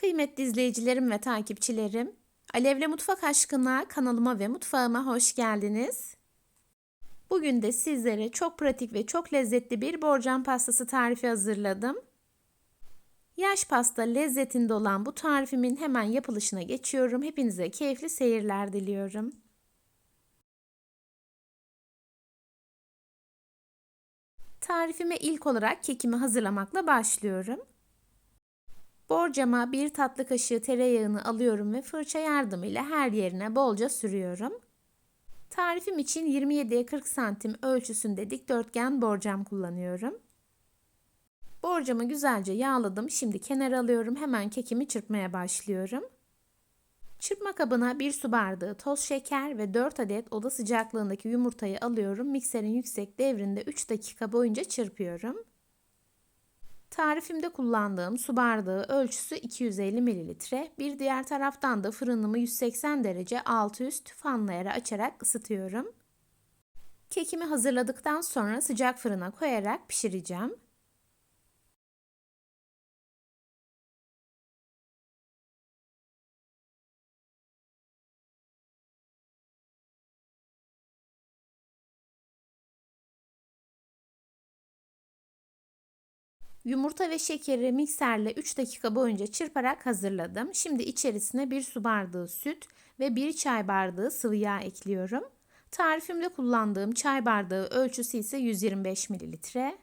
Kıymetli izleyicilerim ve takipçilerim, Alevle Mutfak Aşkına kanalıma ve mutfağıma hoş geldiniz. Bugün de sizlere çok pratik ve çok lezzetli bir borcam pastası tarifi hazırladım. Yaş pasta lezzetinde olan bu tarifimin hemen yapılışına geçiyorum. Hepinize keyifli seyirler diliyorum. Tarifime ilk olarak kekimi hazırlamakla başlıyorum. Borcama bir tatlı kaşığı tereyağını alıyorum ve fırça yardımıyla her yerine bolca sürüyorum. Tarifim için 27'ye 40 santim ölçüsünde dikdörtgen borcam kullanıyorum. Borcamı güzelce yağladım. Şimdi kenara alıyorum. Hemen kekimi çırpmaya başlıyorum. Çırpma kabına 1 su bardağı toz şeker ve 4 adet oda sıcaklığındaki yumurtayı alıyorum. Mikserin yüksek devrinde 3 dakika boyunca çırpıyorum. Tarifimde kullandığım su bardağı ölçüsü 250 ml. Bir diğer taraftan da fırınımı 180 derece altı üst fanlayara açarak ısıtıyorum. Kekimi hazırladıktan sonra sıcak fırına koyarak pişireceğim. Yumurta ve şekeri mikserle 3 dakika boyunca çırparak hazırladım. Şimdi içerisine 1 su bardağı süt ve 1 çay bardağı sıvı yağ ekliyorum. Tarifimde kullandığım çay bardağı ölçüsü ise 125 mililitre.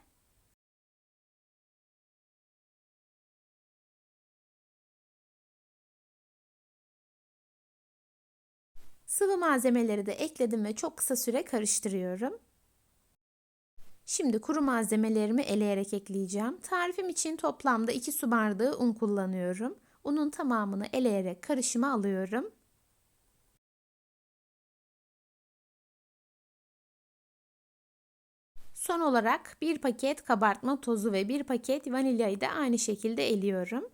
Sıvı malzemeleri de ekledim ve çok kısa süre karıştırıyorum. Şimdi kuru malzemelerimi eleyerek ekleyeceğim. Tarifim için toplamda 2 su bardağı un kullanıyorum. Unun tamamını eleyerek karışıma alıyorum. Son olarak bir paket kabartma tozu ve bir paket vanilyayı da aynı şekilde eliyorum.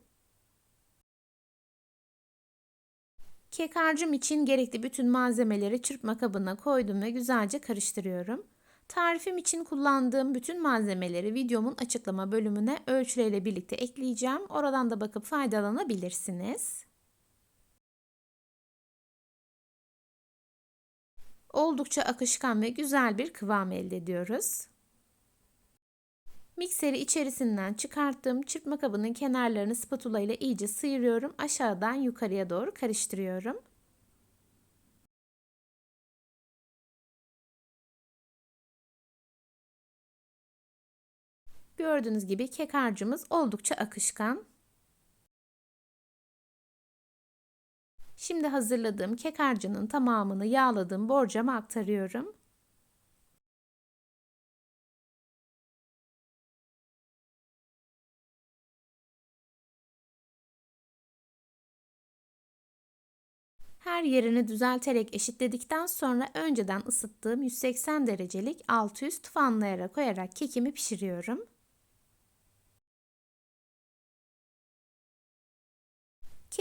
Kek harcım için gerekli bütün malzemeleri çırpma kabına koydum ve güzelce karıştırıyorum. Tarifim için kullandığım bütün malzemeleri videomun açıklama bölümüne ölçüleriyle birlikte ekleyeceğim. Oradan da bakıp faydalanabilirsiniz. Oldukça akışkan ve güzel bir kıvam elde ediyoruz. Mikseri içerisinden çıkarttım. Çırpma kabının kenarlarını spatula ile iyice sıyırıyorum. Aşağıdan yukarıya doğru karıştırıyorum. Gördüğünüz gibi kek harcımız oldukça akışkan. Şimdi hazırladığım kek harcının tamamını yağladığım borcama aktarıyorum. Her yerini düzelterek eşitledikten sonra önceden ısıttığım 180 derecelik alt üst fanlayara koyarak kekimi pişiriyorum.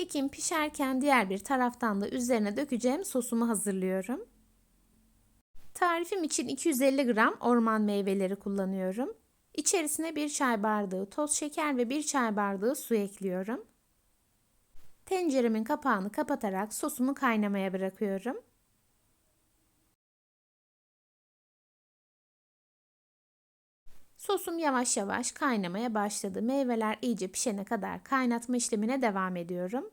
Kekim pişerken diğer bir taraftan da üzerine dökeceğim sosumu hazırlıyorum. Tarifim için 250 gram orman meyveleri kullanıyorum. İçerisine bir çay bardağı toz şeker ve bir çay bardağı su ekliyorum. Tenceremin kapağını kapatarak sosumu kaynamaya bırakıyorum. Sosum yavaş yavaş kaynamaya başladı. Meyveler iyice pişene kadar kaynatma işlemine devam ediyorum.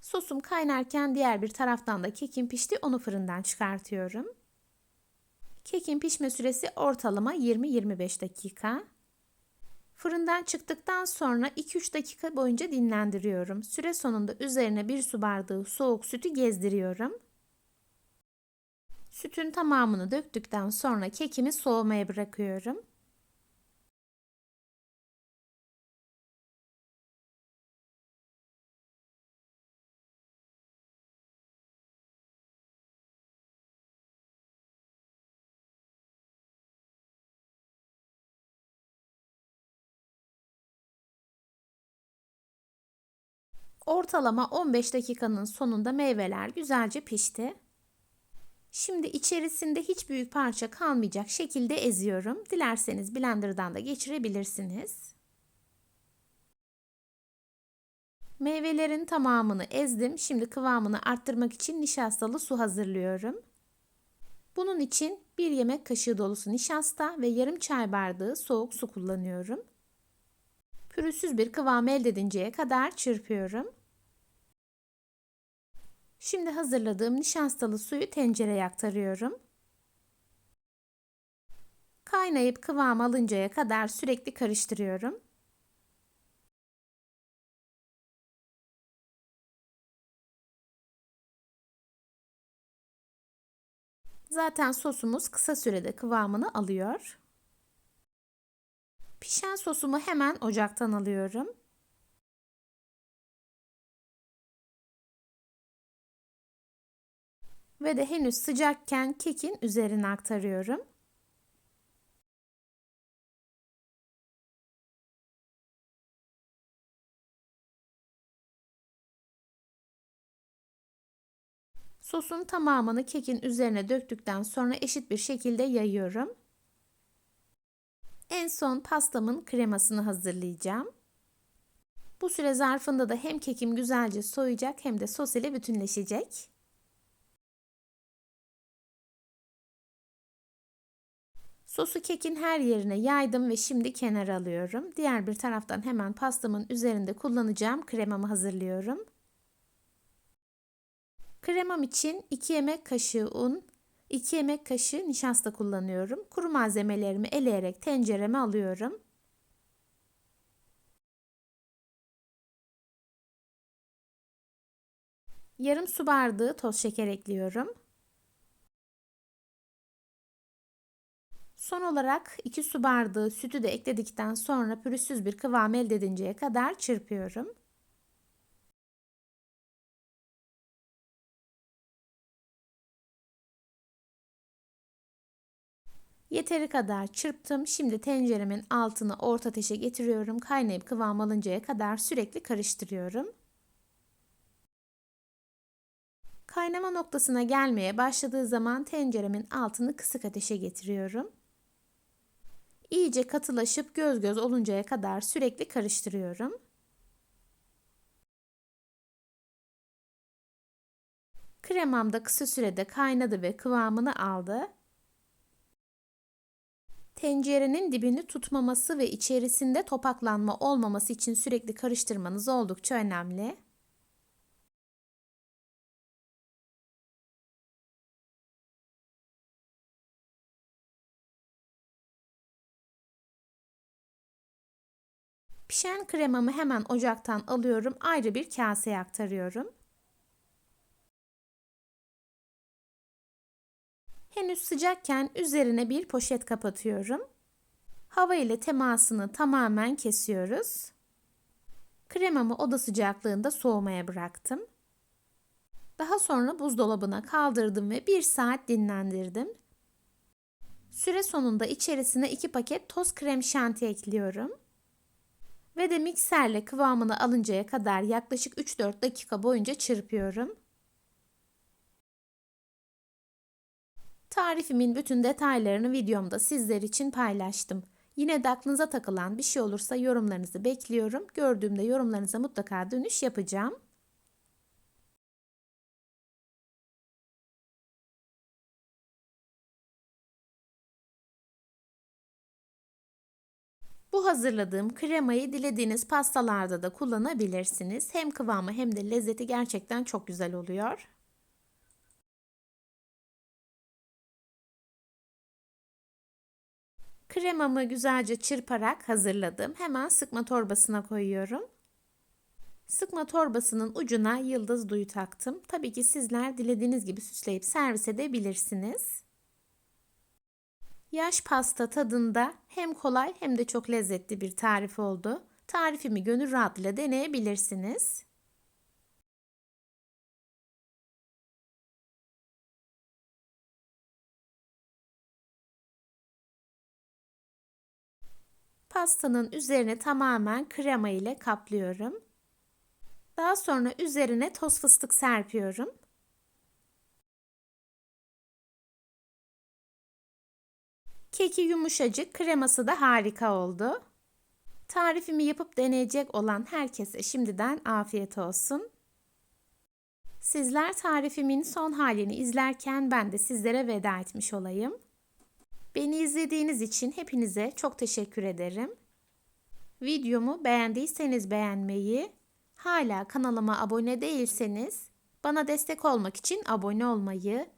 Sosum kaynarken diğer bir taraftan da kekim pişti. Onu fırından çıkartıyorum. Kekin pişme süresi ortalama 20-25 dakika. Fırından çıktıktan sonra 2-3 dakika boyunca dinlendiriyorum. Süre sonunda üzerine bir su bardağı soğuk sütü gezdiriyorum. Sütün tamamını döktükten sonra kekimi soğumaya bırakıyorum. Ortalama 15 dakikanın sonunda meyveler güzelce pişti. Şimdi içerisinde hiç büyük parça kalmayacak şekilde eziyorum. Dilerseniz blenderdan da geçirebilirsiniz. Meyvelerin tamamını ezdim. Şimdi kıvamını arttırmak için nişastalı su hazırlıyorum. Bunun için 1 yemek kaşığı dolusu nişasta ve yarım çay bardağı soğuk su kullanıyorum. Pürüzsüz bir kıvam elde edinceye kadar çırpıyorum. Şimdi hazırladığım nişastalı suyu tencereye aktarıyorum. Kaynayıp kıvam alıncaya kadar sürekli karıştırıyorum. Zaten sosumuz kısa sürede kıvamını alıyor. Pişen sosumu hemen ocaktan alıyorum. Ve de henüz sıcakken kekin üzerine aktarıyorum. Sosun tamamını kekin üzerine döktükten sonra eşit bir şekilde yayıyorum. En son pastamın kremasını hazırlayacağım. Bu süre zarfında da hem kekim güzelce soyacak hem de sos ile bütünleşecek. Sosu kekin her yerine yaydım ve şimdi kenara alıyorum. Diğer bir taraftan hemen pastamın üzerinde kullanacağım kremamı hazırlıyorum. Kremam için 2 yemek kaşığı un, 2 yemek kaşığı nişasta kullanıyorum. Kuru malzemelerimi eleyerek tencereme alıyorum. Yarım su bardağı toz şeker ekliyorum. Son olarak 2 su bardağı sütü de ekledikten sonra pürüzsüz bir kıvam elde edinceye kadar çırpıyorum. Yeteri kadar çırptım. Şimdi tenceremin altını orta ateşe getiriyorum. Kaynayıp kıvam alıncaya kadar sürekli karıştırıyorum. Kaynama noktasına gelmeye başladığı zaman tenceremin altını kısık ateşe getiriyorum. İyice katılaşıp göz göz oluncaya kadar sürekli karıştırıyorum. Kremam da kısa sürede kaynadı ve kıvamını aldı. Tencerenin dibini tutmaması ve içerisinde topaklanma olmaması için sürekli karıştırmanız oldukça önemli. Pişen kremamı hemen ocaktan alıyorum. Ayrı bir kaseye aktarıyorum. Henüz sıcakken üzerine bir poşet kapatıyorum. Hava ile temasını tamamen kesiyoruz. Kremamı oda sıcaklığında soğumaya bıraktım. Daha sonra buzdolabına kaldırdım ve 1 saat dinlendirdim. Süre sonunda içerisine 2 paket toz krem şanti ekliyorum. Ve de mikserle kıvamını alıncaya kadar yaklaşık 3-4 dakika boyunca çırpıyorum. Tarifimin bütün detaylarını videomda sizler için paylaştım. Yine de aklınıza takılan bir şey olursa yorumlarınızı bekliyorum. Gördüğümde yorumlarınıza mutlaka dönüş yapacağım. Hazırladığım kremayı dilediğiniz pastalarda da kullanabilirsiniz. Hem kıvamı hem de lezzeti gerçekten çok güzel oluyor. Kremamı güzelce çırparak hazırladım. Hemen sıkma torbasına koyuyorum. Sıkma torbasının ucuna yıldız duyu taktım. Tabii ki sizler dilediğiniz gibi süsleyip servis edebilirsiniz. Yaş pasta tadında hem kolay hem de çok lezzetli bir tarif oldu. Tarifimi gönül rahatlığıyla deneyebilirsiniz. Pastanın üzerine tamamen krema ile kaplıyorum. Daha sonra üzerine toz fıstık serpiyorum. Keki yumuşacık, kreması da harika oldu. Tarifimi yapıp deneyecek olan herkese şimdiden afiyet olsun. Sizler tarifimin son halini izlerken ben de sizlere veda etmiş olayım. Beni izlediğiniz için hepinize çok teşekkür ederim. Videomu beğendiyseniz beğenmeyi, hala kanalıma abone değilseniz bana destek olmak için abone olmayı